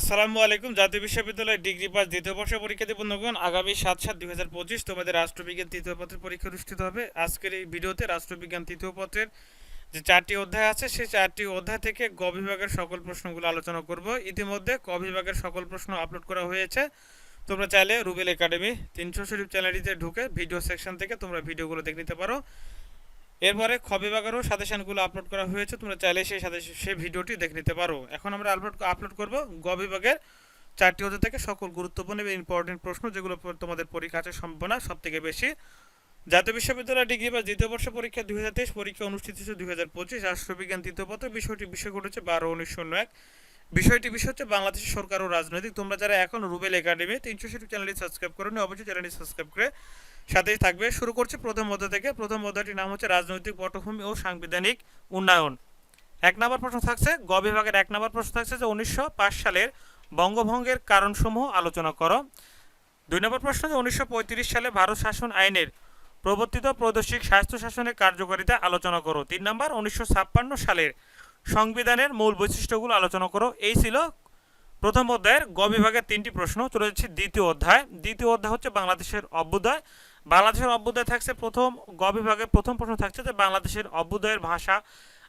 আসসালামু আলাইকুম। জাতীয় বিশ্ববিদ্যালয় ডিগ্রি পাস দ্বিতীয় বর্ষ পরীক্ষার্থী বন্ধুগণ, আগামী সাত সাত দুই হাজার পঁচিশ তোমাদের রাষ্ট্রবিজ্ঞান তৃতীয় পত্রের পরীক্ষা অনুষ্ঠিত হবে। আজকের এই ভিডিওতে রাষ্ট্রবিজ্ঞান তৃতীয় পত্রের যে চারটি অধ্যায় আছে, সেই চারটি অধ্যায় থেকে গ বিভাগের সকল প্রশ্নগুলো আলোচনা করব। ইতিমধ্যে ক বিভাগের সকল প্রশ্ন আপলোড করা হয়েছে। তোমরা চাইলে রুবেল একাডেমি তিনশো শরীফ চ্যানেলটিতে ঢুকে ভিডিও সেকশন থেকে তোমরা ভিডিওগুলো দেখে নিতে পারো। এরপরে খ বিভাগেরও সাজেশনগুলো আপলোড করা হয়েছে, তোমরা চাইলে সেই সাথে সেই ভিডিওটি দেখে নিতে পারো। এখন আমরা আপলোড আপলোড করব গ চারটি অধ্যায় থেকে সকল গুরুত্বপূর্ণ এবং ইম্পর্টেন্ট প্রশ্ন যেগুলো তোমাদের পরীক্ষা আছে সম্ভাবনা সব থেকে বেশি। জাতীয় বিশ্ববিদ্যালয় ডিগ্রি বা দ্বিতীয় বর্ষ পরীক্ষা দুই হাজার তেইশ, পরীক্ষা অনুষ্ঠিত হচ্ছে দুই হাজার পঁচিশ, রাষ্ট্রবিজ্ঞান তৃতীয় পত্র, বিষয়টি বিষয় ঘটেছে বারো, উনিশ, শূন্য, এক। বিষয়টি বিষয় হচ্ছে বাংলাদেশ সরকার ও রাজনৈতিক। তোমরা যারা এখন রুবেল একাডেমি, তিনশো সেটি চ্যানেলটি সাবস্ক্রাইব করো অবশ্যই চ্যানেলটি সাবস্ক্রাইব করে সাথেই থাকবে। শুরু করছে প্রথম অধ্যায় থেকে। প্রথম অধ্যায়টির নাম হচ্ছে রাজনৈতিক পটভূমি ও সাংবিধানিক উন্নয়ন। এক নম্বর প্রশ্ন থাকছে, গ বিভাগের এক নম্বর প্রশ্ন থাকছে যে উনিশশো পাঁচ সালের বঙ্গভঙ্গের কারণসমূহ আলোচনা করো। দুই নম্বর প্রশ্ন যে উনিশশো পঁয়ত্রিশ সালে ভারত শাসন আইনের প্রবর্তিত প্রদর্শিক স্বাস্থ্য শাসনের কার্যকারিতা আলোচনা করো। তিন নম্বর, উনিশশো ছাপ্পান্ন সালের সংবিধানের মূল বৈশিষ্ট্যগুলো আলোচনা করো। এই ছিল প্রথম অধ্যায়ের গ বিভাগের তিনটি প্রশ্ন। চলে যাচ্ছে দ্বিতীয় অধ্যায়। দ্বিতীয় অধ্যায় হচ্ছে বাংলাদেশের অভ্যুদয়। বাংলাদেশের অভ্যুদয় থাকছে প্রথম গ বিভাগের প্রথম প্রশ্ন থাকছে যে বাংলাদেশের অভ্যুদয়ের ভাষা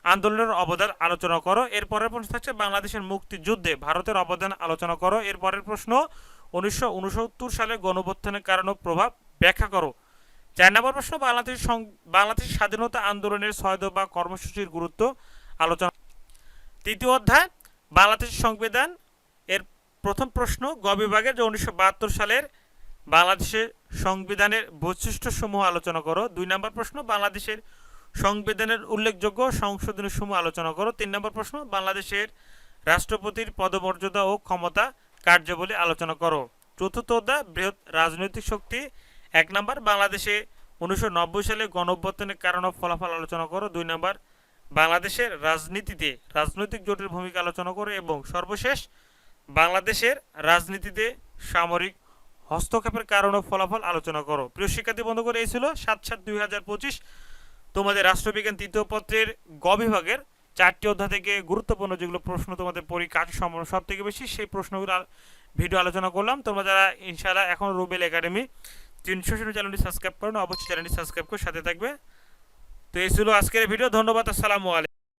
আন্দোলনের অবদান আলোচনা করো। এর পরের প্রশ্ন থাকছে বাংলাদেশের মুক্তিযুদ্ধে ভারতের অবদান আলোচনা করো। এর পরের প্রশ্ন, উনিশশো উনসত্তর সালে গণঅভ্যুত্থানের কারণ প্রভাব ব্যাখ্যা করো। চার নম্বর প্রশ্ন, বাংলাদেশ বাংলাদেশের স্বাধীনতা আন্দোলনের ছয় বা কর্মসূচির গুরুত্ব আলোচনা তৃতীয় অধ্যায় বাংলাদেশের সংবিধান। এর প্রথম প্রশ্ন, গ বিভাগের যে উনিশশো বাহাত্তর সালের বাংলাদেশের সংবিধানের বৈশিষ্ট্যসমূহ আলোচনা করো। দুই নম্বর প্রশ্ন, বাংলাদেশের সংবিধানের উল্লেখযোগ্য সংশোধনী সমূহ আলোচনা করো। তিন নম্বর প্রশ্ন, বাংলাদেশের রাষ্ট্রপতির পদমর্যাদা ও ক্ষমতা কার্যাবলী আলোচনা করো। চতুর্থ অধ্যায়, বৃহৎ রাজনৈতিক শক্তি। এক নম্বর, বাংলাদেশে উনিশশো নব্বই সালে গণঅভ্যুত্থানের কারণ ফলাফল আলোচনা করো। দুই নম্বর, বাংলাদেশের রাজনীতিতে রাজনৈতিক জোটের ভূমিকা আলোচনা করো। এবং সর্বশেষ, বাংলাদেশের রাজনীতিতে সামরিক হস্তক্ষেপের কারণ ও ফলাফল আলোচনা করো। প্রিয় শিক্ষার্থী বন্ধু করে এই ছিল সাত সাত দুই হাজার পঁচিশ। তোমাদের রাষ্ট্রবিজ্ঞান তৃতীয় পত্রের গ বিভাগের চারটি অধ্যায় থেকে গুরুত্বপূর্ণ যেগুলো প্রশ্ন তোমাদের পরীক্ষা সম্পূর্ণ সব থেকে বেশি সেই প্রশ্নগুলো ভিডিও আলোচনা করলাম। তোমরা যারা ইনশাআল্লাহ এখন রুবেল একাডেমি তিনশো শূন্য চ্যানেলটি সাবস্ক্রাইব করো অবশ্যই চ্যানেলটি সাবস্ক্রাইব করে সাথে থাকবে। তো এই ছিল আজকের ভিডিও ধন্যবাদ, আসসালামু আলাইকুম।